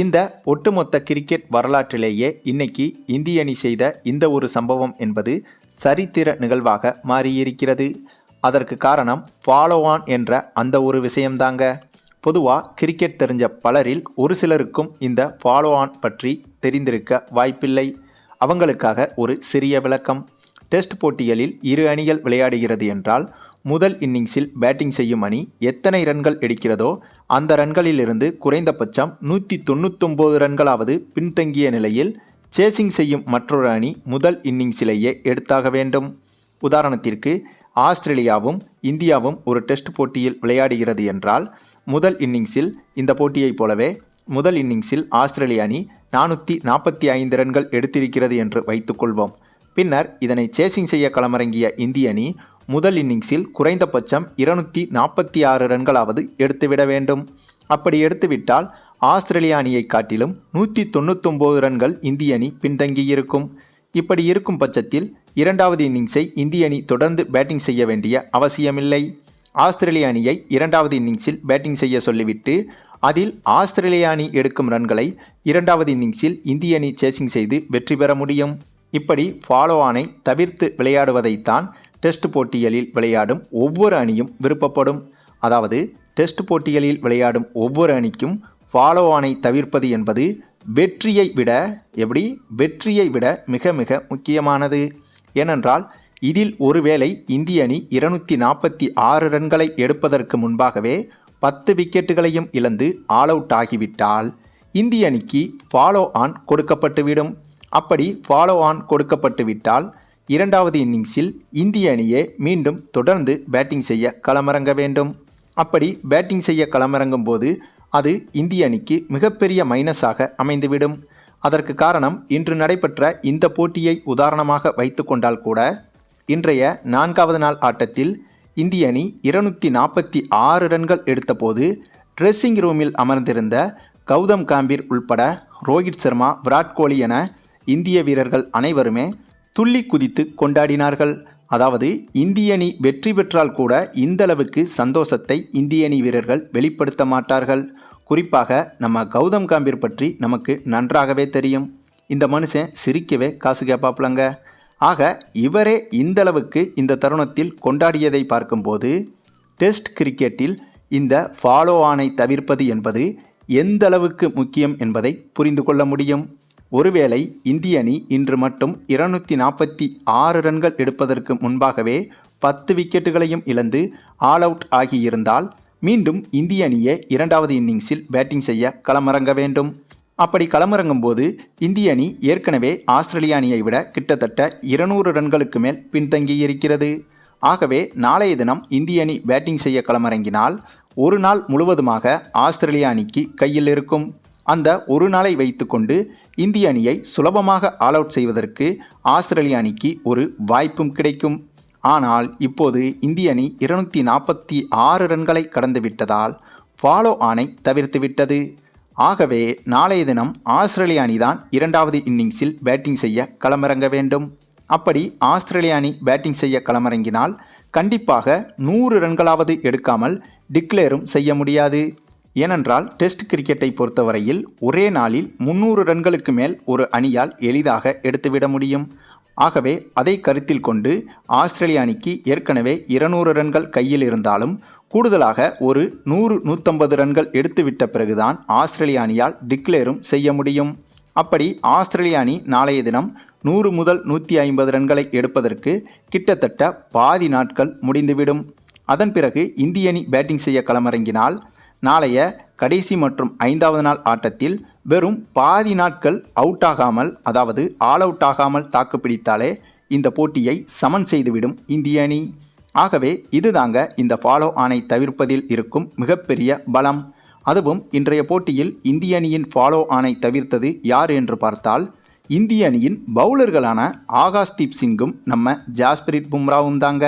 இந்த ஒட்டுமொத்த கிரிக்கெட் வரலாற்றிலேயே இன்னைக்கு இந்திய அணி செய்த இந்த ஒரு சம்பவம் என்பது சரித்திர நிகழ்வாக மாறியிருக்கிறது. அதற்கு காரணம் ஃபாலோவான் என்ற அந்த ஒரு விஷயம்தாங்க. பொதுவாக கிரிக்கெட் தெரிஞ்ச பலரில் ஒரு சிலருக்கும் இந்த ஃபாலோவான் பற்றி தெரிந்திருக்க வாய்ப்பில்லை. அவங்களுக்காக ஒரு சிறிய விளக்கம். டெஸ்ட் போட்டிகளில் இரு அணிகள் விளையாடுகிறது என்றால் முதல் இன்னிங்ஸில் பேட்டிங் செய்யும் அணி எத்தனை ரன்கள் எடுக்கிறதோ அந்த ரன்களிலிருந்து குறைந்தபட்சம் நூற்றி தொண்ணூத்தொம்பது ரன்களாவது பின்தங்கிய நிலையில் சேசிங் செய்யும் மற்றொரு அணி முதல் இன்னிங்ஸிலேயே எடுத்தாக வேண்டும். உதாரணத்திற்கு ஆஸ்திரேலியாவும் இந்தியாவும் ஒரு டெஸ்ட் போட்டியில் விளையாடுகிறது என்றால் முதல் இன்னிங்ஸில் இந்த போட்டியைப் போலவே முதல் இன்னிங்ஸில் ஆஸ்திரேலிய அணி நானூற்றி நாற்பத்தி ஐந்து ரன்கள் எடுத்திருக்கிறது என்று வைத்துக்கொள்வோம். பின்னர் இதனை சேசிங் செய்ய களமிறங்கிய இந்திய அணி முதல் இன்னிங்ஸில் குறைந்தபட்சம் இருநூற்றி நாற்பத்தி ஆறு ரன்களாவது எடுத்துவிட வேண்டும். அப்படி எடுத்துவிட்டால் ஆஸ்திரேலிய அணியை காட்டிலும் நூற்றி தொண்ணூத்தொம்பது ரன்கள் இந்திய அணி பின்தங்கியிருக்கும். இப்படி இருக்கும் பட்சத்தில் இரண்டாவது இன்னிங்ஸை இந்திய அணி தொடர்ந்து பேட்டிங் செய்ய வேண்டிய அவசியமில்லை. ஆஸ்திரேலிய அணியை இரண்டாவது இன்னிங்ஸில் பேட்டிங் செய்ய சொல்லிவிட்டு அதில் ஆஸ்திரேலிய அணி எடுக்கும் ரன்களை இரண்டாவது இன்னிங்ஸில் இந்திய அணி சேசிங் செய்து வெற்றி பெற முடியும். இப்படி ஃபாலோ ஆனை தவிர்த்து விளையாடுவதைத்தான் டெஸ்ட் போட்டிகளில் விளையாடும் ஒவ்வொரு அணியும் விருப்பப்படும். அதாவது டெஸ்ட் போட்டிகளில் விளையாடும் ஒவ்வொரு அணிக்கும் ஃபாலோ ஆனை தவிர்ப்பது என்பது வெற்றியை விட எப்படி? வெற்றியை விட மிக மிக முக்கியமானது. ஏனென்றால் இதில் ஒருவேளை இந்திய அணி இருநூற்றி நாற்பத்தி ஆறு ரன்களை எடுப்பதற்கு முன்பாகவே பத்து விக்கெட்டுகளையும் இழந்து ஆல் அவுட் ஆகிவிட்டால் இந்திய அணிக்கு ஃபாலோ ஆன் கொடுக்கப்பட்டுவிடும். அப்படி ஃபாலோ ஆன் கொடுக்கப்பட்டுவிட்டால் இரண்டாவது இன்னிங்ஸில் இந்திய அணியே மீண்டும் தொடர்ந்து பேட்டிங் செய்ய களமிறங்க வேண்டும். அப்படி பேட்டிங் செய்ய களமிறங்கும் போது அது இந்திய அணிக்கு மிகப்பெரிய மைனஸாக அமைந்துவிடும். அதற்கு காரணம் இன்று நடைபெற்ற இந்த போட்டியை உதாரணமாக வைத்துக்கொண்டால் கூட இன்றைய நான்காவது நாள் ஆட்டத்தில் இந்திய அணி இருநூற்றி நாற்பத்தி ஆறு ரன்கள் எடுத்தபோது ட்ரெஸ்ஸிங் ரூமில் அமர்ந்திருந்த கௌதம் காம்பீர் உள்பட ரோஹித் சர்மா விராட் கோலி என இந்திய வீரர்கள் அனைவருமே துள்ளி குதித்து கொண்டாடினார்கள். அதாவது இந்திய அணி வெற்றி பெற்றால் கூட இந்த அளவுக்கு சந்தோஷத்தை இந்திய அணி வீரர்கள் வெளிப்படுத்த மாட்டார்கள். குறிப்பாக நம்ம கௌதம் காம்பீர் பற்றி நமக்கு நன்றாகவே தெரியும். இந்த மனுஷன் சிரிக்கவே காசு கேட்பாப்புலங்க ஆக இவரே இந்த அளவுக்கு இந்த தருணத்தில் கொண்டாடியதை பார்க்கும்போது டெஸ்ட் கிரிக்கெட்டில் இந்த ஃபாலோ ஆனை தவிர்ப்பது என்பது எந்தளவுக்கு முக்கியம் என்பதை புரிந்து கொள்ள முடியும். ஒருவேளை இந்திய அணி இன்று மட்டும் இருநூத்தி நாற்பத்தி ஆறு ரன்கள் எடுப்பதற்கு முன்பாகவே பத்து விக்கெட்டுகளையும் இழந்து ஆல் அவுட் ஆகியிருந்தால் மீண்டும் இந்திய அணியை இரண்டாவது இன்னிங்ஸில் பேட்டிங் செய்ய களமிறங்க வேண்டும். அப்படி களமிறங்கும் போது இந்திய அணி ஏற்கனவே ஆஸ்திரேலிய அணியை விட கிட்டத்தட்ட இருநூறு ரன்களுக்கு மேல் பின்தங்கியிருக்கிறது ஆகவே நாளைய தினம் இந்திய அணி பேட்டிங் செய்ய களமிறங்கினால் ஒரு நாள் முழுவதுமாக ஆஸ்திரேலிய அணிக்கு கையில் இருக்கும். அந்த ஒரு நாளை வைத்துக்கொண்டு இந்திய அணியை சுலபமாக ஆல் அவுட் செய்வதற்கு ஆஸ்திரேலிய அணிக்கு ஒரு வாய்ப்பும் கிடைக்கும். ஆனால் இப்போது இந்திய அணி இருநூற்றி நாற்பத்தி ஆறு ரன்களை கடந்து விட்டதால் ஃபாலோ ஆனை தவிர்த்துவிட்டது ஆகவே நாளைய தினம் ஆஸ்திரேலிய அணிதான் இரண்டாவது இன்னிங்ஸில் பேட்டிங் செய்ய களமிறங்க வேண்டும். அப்படி ஆஸ்திரேலிய அணி பேட்டிங் செய்ய களமிறங்கினால் கண்டிப்பாக நூறு ரன்களாவது எடுக்காமல் டிக்ளேரும் செய்ய முடியாது. ஏனென்றால் டெஸ்ட் கிரிக்கெட்டை பொறுத்தவரையில் ஒரே நாளில் முன்னூறு ரன்களுக்கு மேல் ஒரு அணியால் எளிதாக எடுத்துவிட முடியும். ஆகவே அதை கருத்தில் கொண்டு ஆஸ்திரேலிய அணிக்கு ஏற்கனவே இருநூறு ரன்கள் கையில் இருந்தாலும் கூடுதலாக ஒரு நூறு நூற்றம்பது ரன்கள் எடுத்துவிட்ட பிறகுதான் ஆஸ்திரேலிய அணியால் டிக்ளேரும் செய்ய முடியும். அப்படி ஆஸ்திரேலிய அணி நாளைய தினம் நூறு முதல் நூற்றி ஐம்பது ரன்களை எடுப்பதற்கு கிட்டத்தட்ட பாதி நாட்கள் முடிந்துவிடும். அதன் பிறகு இந்திய அணி பேட்டிங் செய்ய களமிறங்கினால் நாளைய கடைசி மற்றும் ஐந்தாவது நாள் ஆட்டத்தில் வெறும் பாதி நாட்கள் அவுட் ஆகாமல் அதாவது ஆல் அவுட் ஆகாமல் தாக்குப்பிடித்தாலே இந்த போட்டியை சமன் செய்துவிடும் இந்திய அணி. ஆகவே இதுதாங்க இந்த ஃபாலோ ஆனை தவிர்ப்பதில் இருக்கும் மிகப்பெரிய பலம். அதுவும் இன்றைய போட்டியில் இந்திய அணியின் ஃபாலோ ஆனை தவிர்த்தது யார் என்று பார்த்தால் இந்திய அணியின் பவுலர்களான ஆகாஷ்தீப் சிங்கும் நம்ம ஜாஸ்பிரிட் பும்ராவும் தாங்க.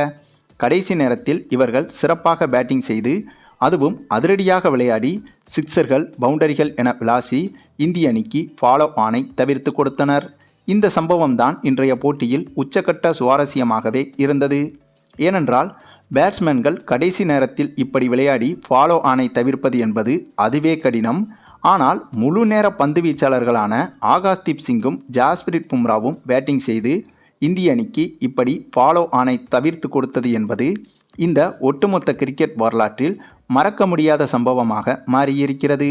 கடைசி நேரத்தில் இவர்கள் சிறப்பாக பேட்டிங் செய்து அதுவும் அதிரடியாக விளையாடி சிக்சர்கள் பவுண்டரிகள் என விளாசி இந்திய அணிக்கு ஃபாலோ ஆனை தவிர்த்து கொடுத்தனர். இந்த சம்பவம் தான் இன்றைய போட்டியில் உச்சக்கட்ட சுவாரஸ்யமாகவே இருந்தது. ஏனென்றால் பேட்ஸ்மேன்கள் கடைசி நேரத்தில் இப்படி விளையாடி ஃபாலோ ஆனை தவிர்ப்பது என்பது அதுவே கடினம். ஆனால் முழு நேர பந்து வீச்சாளர்களான ஆகாஷ்தீப் சிங்கும் ஜாஸ்பிரிட் பும்ராவும் பேட்டிங் செய்து இந்திய அணிக்கு இப்படி ஃபாலோ ஆனை தவிர்த்து கொடுத்தது என்பது இந்த ஒட்டுமொத்த கிரிக்கெட் வரலாற்றில் மறக்க முடியாத சம்பவமாக மாறியிருக்கிறது.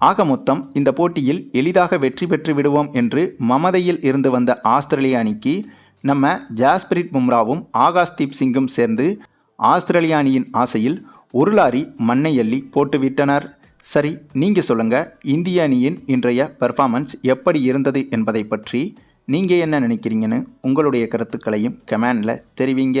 ஆக மொத்தம் இந்த போட்டியில் எளிதாக வெற்றி பெற்று விடுவோம் என்று மமதையில் இருந்து வந்த ஆஸ்திரேலிய அணிக்கு நம்ம ஜாஸ்பிரிட் பும்ராவும் ஆகாஷ்தீப் சிங்கும் சேர்ந்து ஆஸ்திரேலிய அணியின் ஆசையில் ஒரு லாரி மண்ணை அள்ளி போட்டுவிட்டனர் சரி நீங்கள் சொல்லுங்கள் இந்திய அணியின் இன்றைய பெர்ஃபார்மன்ஸ் எப்படி இருந்தது என்பதை பற்றி நீங்கள் என்ன நினைக்கிறீங்கன்னு உங்களுடைய கருத்துக்களையும் கமெண்டில் தெரிவிங்க.